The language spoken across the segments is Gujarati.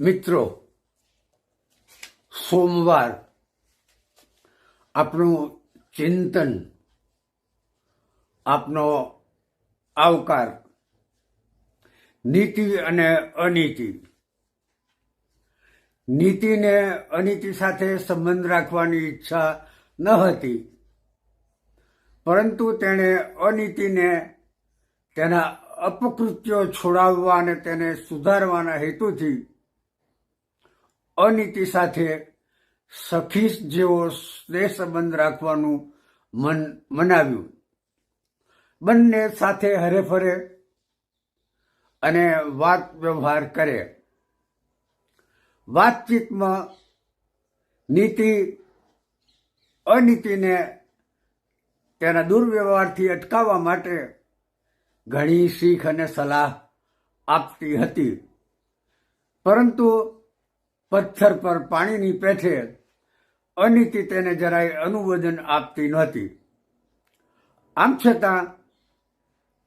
મિત્રો, સોમવાર આપણું ચિંતન, આપનો આવકાર, નીતિ અને અનીતિ. નીતિને અનીતિ સાથે સંબંધ રાખવાની ઈચ્છા ન હતી. પરંતુ તેણે અનીતિને તેના અપકૃત્યો છોડાવવા અને તેને સુધારવાના હેતુથી અનીતિ સાથે સખી જેવો સ્નેહ સંબંધ રાખવાનું મન મનાવ્યું. બંને સાથે હરેફરે અને વાત વ્યવહાર કરે. વાતચીતમાં નીતિ અનીતિને તેના દુર્વ્યવહારથી અટકાવવા માટે ઘણી શીખ અને સલાહ આપતી હતી. પરંતુ પથ્થર પર પાણીની પેઠે અનીતિ તેને જરાય અનુમોદન આપતી નહોતી. આમ છતાં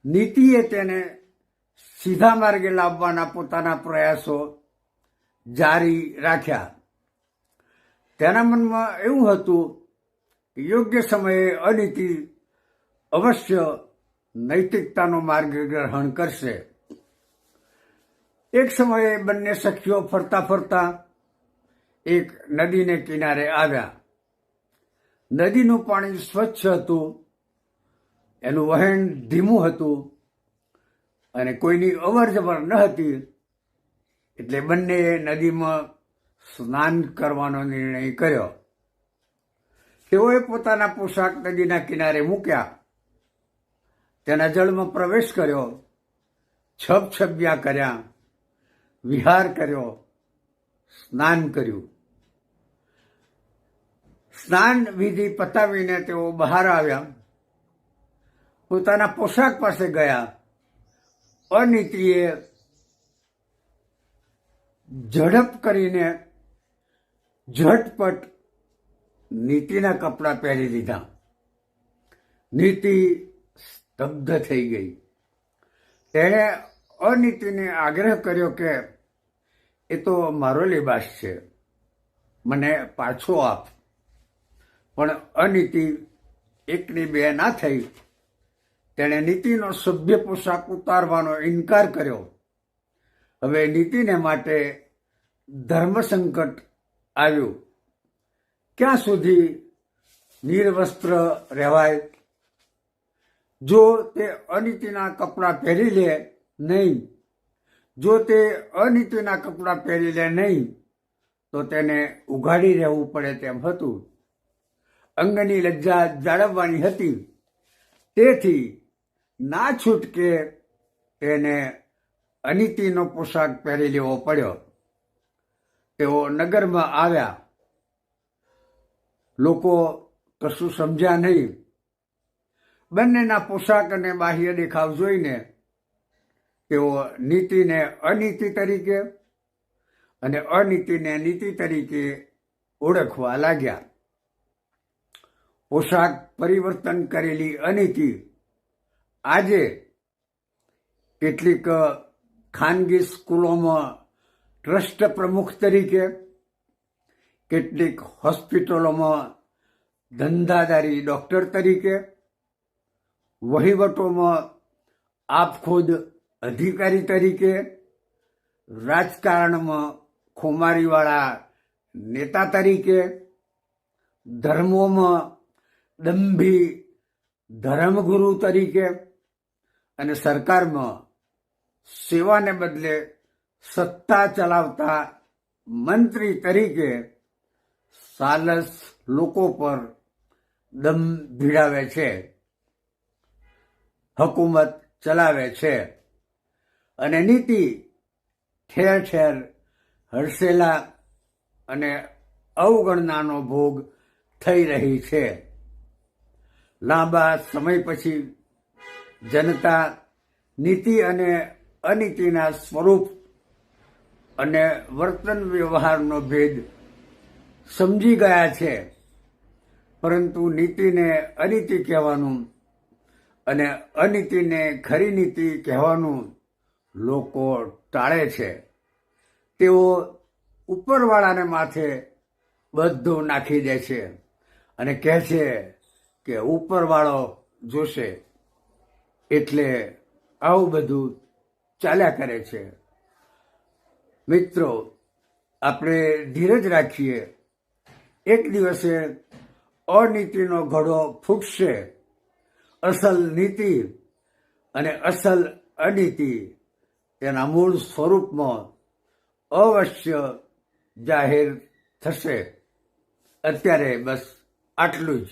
નીતિએ તેને સીધા માર્ગે લાવવાના પોતાના પ્રયાસો જારી રાખ્યા. તેના મનમાં એવું હતું યોગ્ય સમયે અનીતિ અવશ્ય નૈતિકતાનો માર્ગ ગ્રહણ કરશે. એક સમયે બંને સખીઓ ફરતા ફરતા એક નદીને કિનારે આવ્યા. નદીનું પાણી સ્વચ્છ હતું, એનું વહેણ ધીમું હતું અને કોઈની અવર જવર ન હતી એટલે બંનેએ નદીમાં સ્નાન કરવાનો નિર્ણય કર્યો. તેઓએ પોતાના પોશાક નદીના કિનારે મૂક્યા. તેના જળમાં પ્રવેશ કર્યો, છબછબિયા કર્યા, વિહાર કર્યો સ્નાન કર્યું. સ્નાન વિધિ પતાવીને તેઓ બહાર આવ્યા. પોતાના પોશાક પાસે ગયા. અનિત્રીએ ઝડપ કરીને ઝટપટ નીતિના કપડાં પહેરી લીધા નીતિ સ્તબ્ધ થઈ ગઈ. તેણે અનિતિને આગ્રહ કર્યો કે એ તો મારો લિબાસ છે. મને પાછો આપ. પણ અનીતિ એકની બે ના થઈ. તેણે નીતિનો સભ્ય પોશાક ઉતારવાનો ઇનકાર કર્યો. હવે નીતિને માટે ધર્મ સંકટ આવ્યું. ક્યાં સુધી નિર્વસ્ત્ર રહેવાય? જો તે અનીતિના કપડાં પહેરી લે, નહીં. જો તે અનીતિના કપડાં પહેરી લે નહીં, તો તેને ઉઘાડી રહેવું પડે તેમ હતું. અંગની લજ્જા જાળવવાની હતી. તેથી ના છૂટકે તેને અનીતિનો પોશાક પહેરી લેવો પડ્યો. તેઓ નગરમાં આવ્યા. લોકો કશું સમજ્યા નહીં. બંનેના પોશાક અને બાહ્ય દેખાવ જોઈને તેઓ નીતિને અનીતિ તરીકે અને અનીતિને નીતિ તરીકે ઓળખવા લાગ્યા. પોશાક પરિવર્તન કરેલી અનીતિ આજે કેટલીક ખાનગી સ્કૂલોમાં ટ્રસ્ટ પ્રમુખ તરીકે, કેટલીક હોસ્પિટલોમાં ધંધાદારી ડોક્ટર તરીકે, વહીવટોમાં આપખુદ અધિકારી તરીકે રાજકારણમાં ખુમારીવાળા નેતા તરીકે ધર્મોમાં દંભી ધર્મગુરુ તરીકે અને સરકારમાં સેવાને બદલે સત્તા ચલાવતા મંત્રી તરીકે સાલસ લોકો પર દમ ભીડાવે છે. હકુમત ચલાવે છે. અને નીતિ ઠેર ઠેર હર્ષેલા અને અવગણનાનો ભોગ થઈ રહી છે. લાંબા સમય પછી જનતા નીતિ અને અનીતિના સ્વરૂપ અને વર્તન વ્યવહારનો ભેદ સમજી ગયા છે. પરંતુ નીતિને અનીતિ કહેવાનું અને અનીતિને ખરી નીતિ કહેવાનું લોકો ટાળે છે. તેઓ ઉપરવાળાને માથે બધું નાખી દે છે અને કહે છે કે ઉપરવાળો જોશે એટલે આવું બધું ચાલ્યા કરે છે. મિત્રો, આપણે ધીરજ રાખીએ. એક દિવસે અનીતિનો ઘડો ફૂટશે અસલ નીતિ અને અસલ અનીતિ તેના મૂળ સ્વરૂપમાં અવશ્ય જાહેર થશે. અત્યારે બસ આટલું જ.